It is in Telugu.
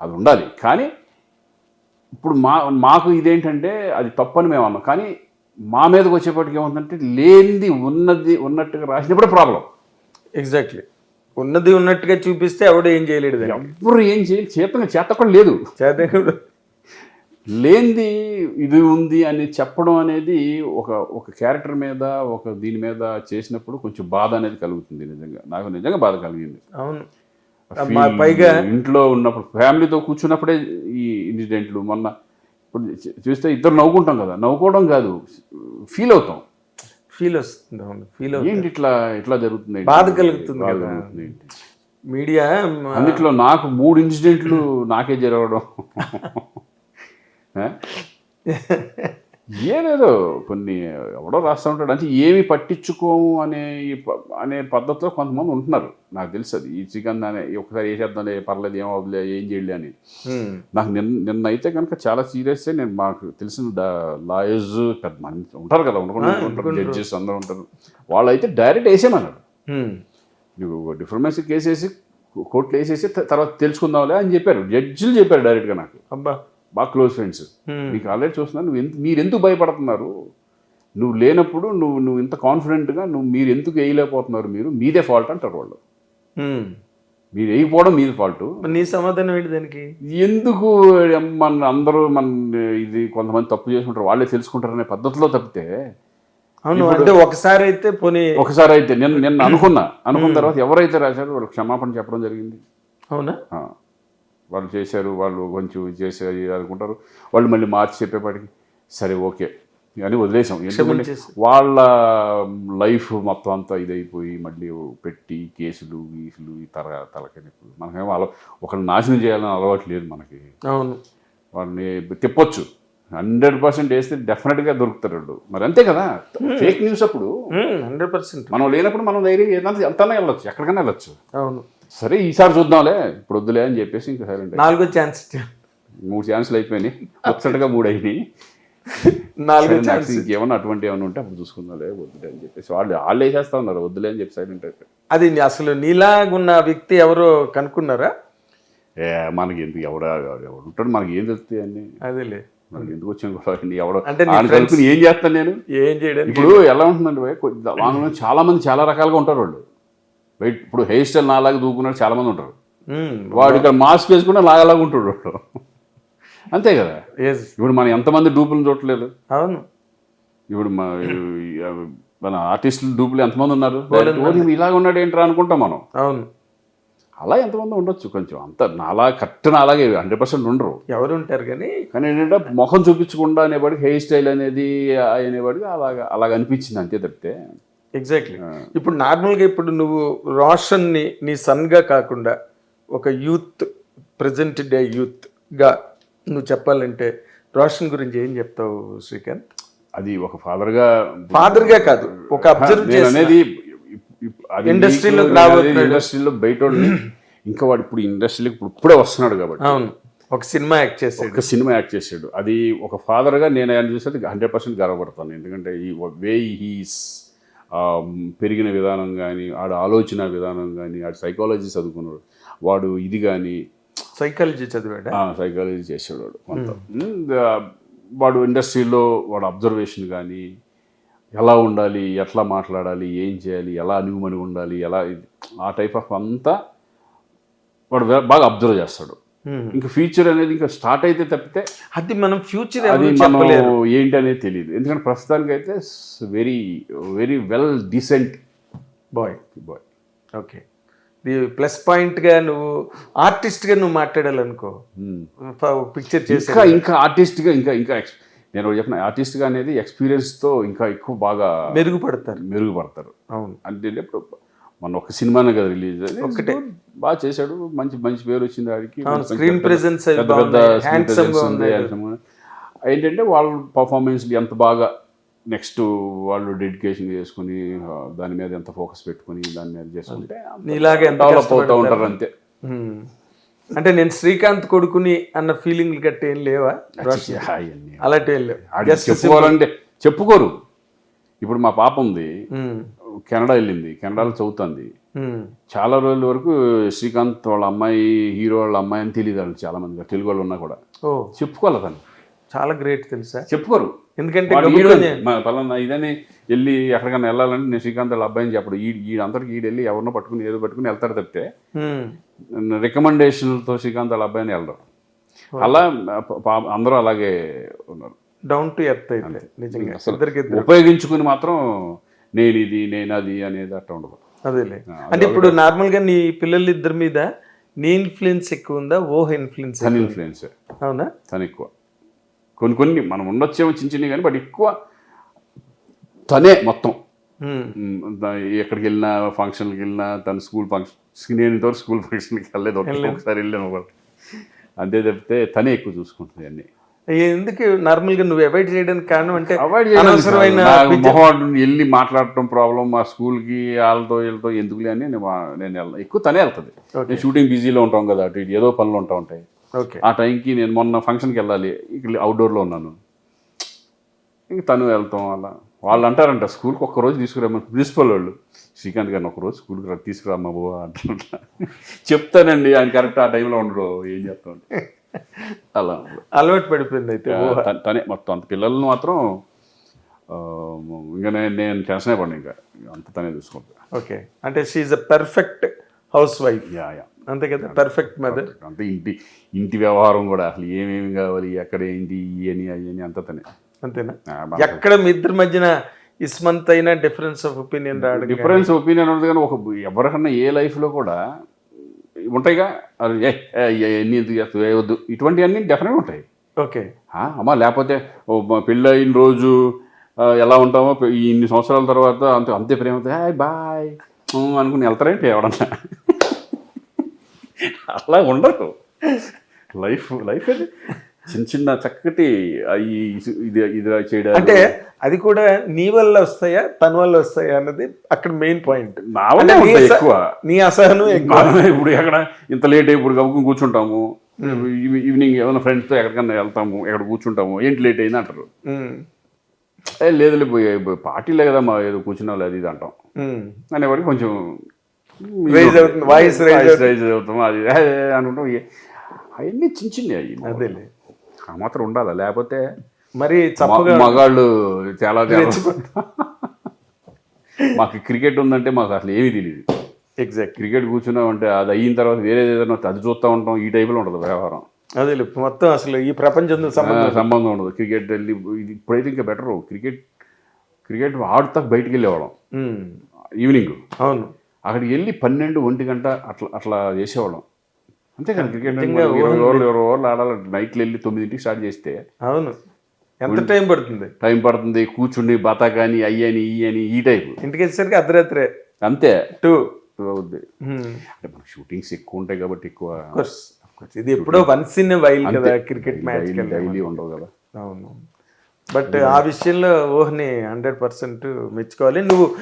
అది ఉండాలి కానీ ఇప్పుడు మా మాకు ఇదేంటంటే అది తప్పని మేము అన్నాం కానీ మా మీదకి వచ్చేప్పటికి ఏముందంటే లేనిది ఉన్నది ఉన్నట్టుగా రాసినప్పుడే ప్రాబ్లం. ఎగ్జాక్ట్లీ ఉన్నది ఉన్నట్టుగా చూపిస్తే ఎవడు ఏం చేయలేడు. ఎవరు ఏం చేయాలి చేతంగా చేత కూడా లేదు. చేతకుడు లేనిది ఇది ఉంది అని చెప్పడం అనేది ఒక ఒక క్యారెక్టర్ మీద ఒక దీని మీద చేసినప్పుడు కొంచెం బాధ అనేది కలుగుతుంది నిజంగా. నాకు నిజంగా బాధ కలిగింది. అవును. పైగా ఇంట్లో ఉన్నప్పుడు ఫ్యామిలీతో కూర్చున్నప్పుడే ఈ ఇన్సిడెంట్లు మొన్న ఇప్పుడు చూస్తే ఇద్దరు నవ్వుకుంటాం కదా నవ్వుకోవడం కాదు ఫీల్ అవుతాం ఫీల్ వస్తుంది అవును ఫీల్ అవుతుంది ఏంటి ఇట్లా ఇట్లా జరుగుతుంది? బాధ కలుగుతుంది కదా. మీడియా అందుట్లో నాకు మూడు ఇన్సిడెంట్లు నాకే జరగడం? ఏదేదో కొన్ని ఎవడో రాస్తూ ఉంటాడు. అంటే ఏమి పట్టించుకోము అనే అనే పద్ధతిలో కొంతమంది ఉంటున్నారు. నాకు తెలుసు అది. ఈ చికెన్ అనే ఒకసారి వేసేద్దాంలే పర్లేదు ఏం అవ్వదులే ఏం చేయలే అని. నాకు నిన్న నిన్న అయితే కనుక చాలా సీరియస్ నేను మాకు తెలిసిన లాయర్స్ పెద్ద మంది ఉంటారు కదా ఉండకుండా ఉంటారు. జడ్జెస్ అందరూ ఉంటారు. వాళ్ళు అయితే డైరెక్ట్ వేసేమన్నారు హ్మ్. నువ్వు డిఫర్మేసీ కేసు వేసి కోర్టులో వేసేసి తర్వాత తెలుసుకుందాంలే అని చెప్పారు. జడ్జిలు చెప్పారు డైరెక్ట్గా నాకు. అబ్బా. బాగా క్లోజ్ ఫ్రెండ్స్. మీకు ఆల్రెడీ చూస్తున్నాను నువ్వు ఎంత మీరు ఎందుకు భయపడుతున్నారు? నువ్వు లేనప్పుడు నువ్వు నువ్వు ఇంత కాన్ఫిడెంట్గా నువ్వు మీరు ఎందుకు వేయలేకపోతున్నారు మీరు? మీదే ఫాల్ట్ అంటారు వాళ్ళు. మీరు వేయకపోవడం మీది ఫాల్ట్. నీ సమాధానం ఏంటి దానికి? ఎందుకు మన అందరూ మన ఇది కొంతమంది తప్పు చేసుకుంటారు వాళ్ళే తెలుసుకుంటారనే పద్ధతిలో తప్పితే అవును అంటే ఒకసారి అయితే పోనీ ఒకసారి అయితే నేను నిన్న అనుకున్నా. అనుకున్న తర్వాత ఎవరైతే రాశారో వాళ్ళు క్షమాపణ చెప్పడం జరిగింది. అవునా? వాళ్ళు చేశారు వాళ్ళు కొంచెం చేశారు అనుకుంటారు. వాళ్ళు మళ్ళీ మార్చి చెప్పేపాటికి సరే ఓకే. అని వదిలేసాం. ఎందుకంటే. వాళ్ళ లైఫ్ మొత్తం అంతా ఇదైపోయి మళ్ళీ పెట్టి కేసులు గీసులు ఈ తల తలకనిప్పుడు మనకేమో అల ఒకళ్ళు నాశనం చేయాలని అలవాటు లేదు మనకి. అవును. వాళ్ళని తిప్పొచ్చు. హండ్రెడ్ పర్సెంట్ వేస్తే డెఫినెట్గా దొరుకుతారు మరి అంతే కదా? ఫేక్ న్యూస్ అప్పుడు హండ్రెడ్ పర్సెంట్. మనం లేనప్పుడు మనం ధైర్యం ఏదంతా ఎంతనే వెళ్ళొచ్చు. ఎక్కడికైనా వెళ్ళొచ్చు. అవును. సరే ఈసారి చూద్దాంలే. ఇప్పుడు వద్దులే అని చెప్పేసి ఇంకా సైలెంట్ నాలుగో ఛాన్స్ మూడు ఛాన్సులు అయిపోయినాయి. ముచ్చటగా మూడు అయినాయి. నాలుగో సరే, ఛాన్స్ ఇంకేమన్నా అటువంటి ఏమైనా ఉంటే అప్పుడు చూసుకుందాంలే వద్దులే అని చెప్పేసి. వాళ్ళు వాళ్ళు వేసేస్తా ఉన్నారు వద్దులే అని చెప్పి సైలెంట్ అయిపోయి అది అసలు నీలాగున్న వ్యక్తి ఎవరో కనుక్కున్నారా? ఏ మనకి ఎందుకు ఎవడ ఎవడు ఉంటాడు మనకి ఏం తెలుస్తాయి అన్ని? అదేలే. మనకి ఎందుకు వచ్చిన గొడవ ఎవడో ఆయన కలుపుని ఏం చేస్తాను నేను? ఏం చేయడానికి? ఇప్పుడు ఎలా ఉంటుందండి చాలా మంది చాలా రకాలుగా ఉంటారు వాళ్ళు. బయట ఇప్పుడు హెయిర్ స్టైల్ నాలాగా దూకున్నాడు చాలా మంది ఉంటారు. వాడు ఇక్కడ మాస్క్ వేసుకుంటే నాగలాగా ఉంటాడు. అంతే కదా? Yes. ఇప్పుడు మనం ఎంతమంది డూపులను చూడట్లేదు? అవును. ఇప్పుడు మన ఆర్టిస్టులు డూపులు ఎంతమంది ఉన్నారు? ఇలాగ ఉన్నాడు ఏంట్రా అనుకుంటాం మనం. అవును. అలా ఎంతమంది ఉండొచ్చు? కొంచెం అంత నాలా కరెక్ట్ నాలాగే హండ్రెడ్ పర్సెంట్ ఉండరు. ఎవరు ఉంటారు కానీ కానీ ఏంటంటే ముఖం చూపించకుండా అనేవాడికి హెయిర్ స్టైల్ అనేది అనేవాడికి అలాగా అలాగ అనిపించింది అంతే తప్పితే. ఎగ్జాక్ట్లీ ఇప్పుడు నార్మల్గా ఇప్పుడు నువ్వు రోషన్ని నీ సన్గా కాకుండా ఒక యూత్ ప్రజెంట్ డే యూత్గా నువ్వు చెప్పాలంటే రోషన్ గురించి ఏం చెప్తావు శ్రీకాంత్? అది ఒక ఫాదర్గా ఫాదర్గా కాదు ఒక అబ్జర్వ్ అనేది రాబోతున్నాడు. ఇండస్ట్రీలో బయట ఇంకా వాడు ఇప్పుడు ఇండస్ట్రీలోకి ఇప్పుడు ఇప్పుడే వస్తున్నాడు కాబట్టి. అవును. ఒక సినిమా యాక్ట్ చేసాడు. ఒక సినిమా యాక్ట్ చేసాడు. అది ఒక ఫాదర్గా నేను ఆయన చూస్తే హండ్రెడ్ పర్సెంట్ గర్వపడతాను. ఎందుకంటే ఈ వే హీస్ పెరిగిన విధానం కానీ ఆడ ఆలోచన విధానం కానీ ఆడు సైకాలజీ చదువుకున్నాడు. వాడు ఇది కానీ సైకాలజీ చదివాడా? సైకాలజీ చేసాడు వాడు కొంత ఉమ్, ద- వాడు ఇండస్ట్రీలో వాడు అబ్జర్వేషన్ కానీ ఎలా ఉండాలి ఎట్లా మాట్లాడాలి ఏం చేయాలి ఎలా అనుగుమని ఉండాలి ఎలా ఇది- ఆ టైప్ ఆఫ్ అంతా వాడు బాగా అబ్జర్వ్ చేస్తాడు. Hmm. ఇంకా ఫ్యూచర్ అనేది ఇంకా స్టార్ట్ అయితే తప్పితే అది మనం ఫ్యూచర్ అది మనం ఏంటి అనేది తెలియదు ఎందుకంటే ప్రస్తుతానికి అయితే very very well decent boy. Boy. Okay. Plus పాయింట్గా నువ్వు ఆర్టిస్ట్గా నువ్వు మాట్లాడాలనుకో. పిక్చర్ చేసే ఇంకా ఇంకా ఆర్టిస్ట్గా ఇంకా ఇంకా నేను చెప్పిన ఆర్టిస్ట్గా అనేది ఎక్స్పీరియన్స్తో ఇంకా ఎక్కువ బాగా మెరుగుపడతారు. మెరుగుపడతారు. అవును. అంటే ఇప్పుడు మన ఒక సినిమానే కదా రిలీజ్ ఒక్కటే. బాగా చేశాడు మంచి మంచి పేరు వచ్చింది ఉన్నాడు. handsome గా. ఏంటంటే వాళ్ళ పర్ఫార్మెన్స్ ఎంత బాగా నెక్స్ట్ వాళ్ళు డెడికేషన్ చేసుకుని దాని మీద ఎంత ఫోకస్ పెట్టుకుని దాని మీద చేసుకుంటే నీలాగా ఎంత డెవలప్ అవుతూ? ఉంటారు అంతే. అంటే నేను శ్రీకాంత్ కొడుకుని అన్న ఫీలింగ్ గట్ట ఏం లేవా. అలాంటి ఏం లేవు ఆడికి చెప్పుకోవాలంటే చెప్పుకోరు ఇప్పుడు మా పాప ఉంది. కెనడా వెళ్ళింది. కెనడాలో చదువుతుంది. చాలా రోజుల వరకు శ్రీకాంత్ వాళ్ళ అమ్మాయి హీరో వాళ్ళ అమ్మాయి అని తెలియదు వాళ్ళు చాలా మంది తెలుగు వాళ్ళు ఉన్నా కూడా. ఓ. చెప్పుకోవాలి తను చాలా గ్రేట్ తెలుసా? చెప్పుకోరు. ఎందుకంటే పలానా ఇదని వెళ్ళి ఎక్కడికైనా వెళ్ళాలంటే నేను శ్రీకాంత్ వాళ్ళ అబ్బాయిని చెప్పడు. ఈ ఈ అందరికి ఈడు వెళ్ళి ఎవరినో పట్టుకుని ఏదో పట్టుకుని వెళ్తాడు తప్పితే. రికమెండేషన్లతో శ్రీకాంత్ వాళ్ళ అబ్బాయిని వెళ్ళడం అలా అందరూ అలాగే ఉన్నారు. డౌన్ టు ఎర్త్ అయితే నిజంగా. ఉపయోగించుకుని మాత్రం నేను ఇది నేను అది అనేది అట్లా ఉండదు. అదేలే. అంటే ఇప్పుడు నార్మల్గా నీ పిల్లలు ఇద్దరి మీద నీ ఇన్ఫ్లుయెన్స్ ఎక్కువ ఉందా? ఓహ్ ఇన్ఫ్లుయెన్స్ తన ఇన్ఫ్లుయెన్స్ అవునా? తను ఎక్కువ. కొన్ని కొన్ని మనం ఉండొచ్చేమో చిన్న చిన్నవి కానీ బట్ ఎక్కువ తనే మొత్తం. ఎక్కడికి వెళ్ళినా ఫంక్షన్కి వెళ్ళినా తన స్కూల్ ఫంక్షన్ నేను ఇంతవరకు స్కూల్ ఫంక్షన్కి వెళ్ళలేదు. ఒకసారి వెళ్ళాను ఒకటి అంతే తప్పితే తనే ఎక్కువ చూసుకుంటుంది అన్ని. ఎందుకు నార్మల్గా నువ్వు అవాయిడ్ చేయడానికి కారణం అంటే అవాయిడ్ అనవసరమైన మొహం వెళ్ళి మాట్లాడటం ప్రాబ్లం మా స్కూల్కి వాళ్ళతో వీళ్ళతో ఎందుకులే అని నేను వెళ్ళను ఎక్కువ తనే వెళ్తుంది. నేను షూటింగ్ బిజీలో ఉంటాం కదా అటు ఇటు ఏదో పనులు ఉంటా ఉంటాయి. ఓకే. ఆ టైంకి నేను మొన్న ఫంక్షన్కి వెళ్ళాలి ఇక్కడ అవుట్డోర్లో ఉన్నాను. ఇంక తను వెళ్తాం అలా. వాళ్ళు అంటారంట స్కూల్కి ఒక్క రోజు తీసుకురామని. ప్రిన్సిపల్ వాళ్ళు శ్రీకాంత్ గారిని ఒక రోజు స్కూల్కి తీసుకురామ్మా బాబు అంటారంట. చెప్తానండి ఆయన కరెక్ట్ ఆ టైంలో ఉండరు ఏం చెప్తాను అలా. అలవాటు పడిపోయింది అయితే తన- మొత్తం అంత పిల్లలను మాత్రం ఇంకా నేను నేను టెన్షనే పడిన ఇంకా. అంత తనే చూసుకుంటా. ఓకే. అంటే she uh perfect housewife yeah yeah. అంతే కదా? పర్ఫెక్ట్ మదర్ అంతే. ఇంటి ఇంటి వ్యవహారం కూడా అసలు ఏమేమి కావాలి ఎక్కడ ఏంటి ఇవని అవని అంతా తనే. అంతేనా? ఎక్కడ మీ ఇద్దరి మధ్యన ఇస్మంత్ అయినా డిఫరెన్స్ ఆఫ్ ఒపీనియన్ రావడం? డిఫరెన్స్ ఒపీనియన్ ఉండదు కానీ ఒక ఎవరికన్నా ఏ లైఫ్లో కూడా ఉంటాయిగా? ఎన్ని ఎందుకు చేస్తావు ఏ వద్దు. ఇటువంటివన్నీ డెఫినెట్గా ఉంటాయి. ఓకే. అమ్మా లేకపోతే ఓ మా పెళ్ళి అయిన రోజు ఎలా ఉంటామో ఇన్ని సంవత్సరాల తర్వాత అంతే అంతే ప్రేమతో హాయ్ బాయ్. అనుకుని వెళ్తారేంటి ఎవడన్నా అలా ఉండదు లైఫ్ లైఫ్ అది. చిన్న చిన్న చక్కటి ఇది ఇది చేయడం. అంటే అది కూడా నీ వల్ల వస్తాయా తన వల్ల వస్తాయా అన్నది అక్కడ మెయిన్ పాయింట్. నా వల్లే ఎక్కువ. నీ అసహనం ఎక్కువ. ఇప్పుడు ఎక్కడ ఇంత లేట్ ఇప్పుడు కప్పుకుని కూర్చుంటాము. ఈవి- ఈవినింగ్ ఏమైనా ఫ్రెండ్స్తో ఎక్కడికన్నా వెళ్తాము ఎక్కడ కూర్చుంటాము ఏంటి లేట్ అయింది అంటారు. ఉమ్, ఏ లేదులే పోయి పార్టీలే కదా మా ఏదో కూర్చున్నా లేదు ఇది అంటాం. అనేవాడికి కొంచెం అవుతుంది, raise రైజ్ అవుతాం అది అనుకుంటాం. అవన్నీ చిన్న చిన్న అయ్యి. అదేలే. మాత్రం ఉండాలి? లేకపోతే మరి మగాళ్ళు చాలా మాకు క్రికెట్ ఉందంటే మాకు అసలు ఏమీ తెలియదు ఎగ్జాక్ట్ క్రికెట్ కూర్చున్నామంటే అది అయిన తర్వాత వేరే ఏదైనా అది చూస్తూ ఉంటాం ఈ టైప్లో ఉంటుంది వ్యవహారం. అదేలే మొత్తం అసలు ఈ ప్రపంచంతో సంబంధం సంబంధం ఉండదు. క్రికెట్ వెళ్ళి ఇది ఇప్పుడైతే ఇంకా బెటర్. క్రికెట్ క్రికెట్ ఆడుతా బయటికి వెళ్ళేవాళ్ళం. ఈవినింగ్. అవును. అక్కడికి వెళ్ళి పన్నెండు ఒంటి గంట అట్లా అట్లా చేసేవాళ్ళం. అంతే కదా క్రికెట్ ఇరవై ఓవర్లు ఇరవై ఓవర్లు ఆడాలి. నైట్లు వెళ్ళి తొమ్మిదింటికి స్టార్ట్ చేస్తే. అవును. ఎంత టైం పడుతుంది? టైం పడుతుంది. కూర్చుని బతా కానీ అయ్యని ఈ అని ఈ టైపు. ఇంటికి వచ్చేసరికి అర్ధరాత్రే. అంతే. టూ. అవుద్ది. అంటే మనకు షూటింగ్స్ ఎక్కువ ఉంటాయి కాబట్టి ఎక్కువ ఇది ఎప్పుడో వన్స్ ఇన్ వైల్ కదా క్రికెట్ మ్యాచ్ డైలీ ఉండవు కదా. అవును. బట్ ఆ విషయంలో ఊహని హండ్రెడ్ పర్సెంట్ మెచ్చుకోవాలి. నువ్వు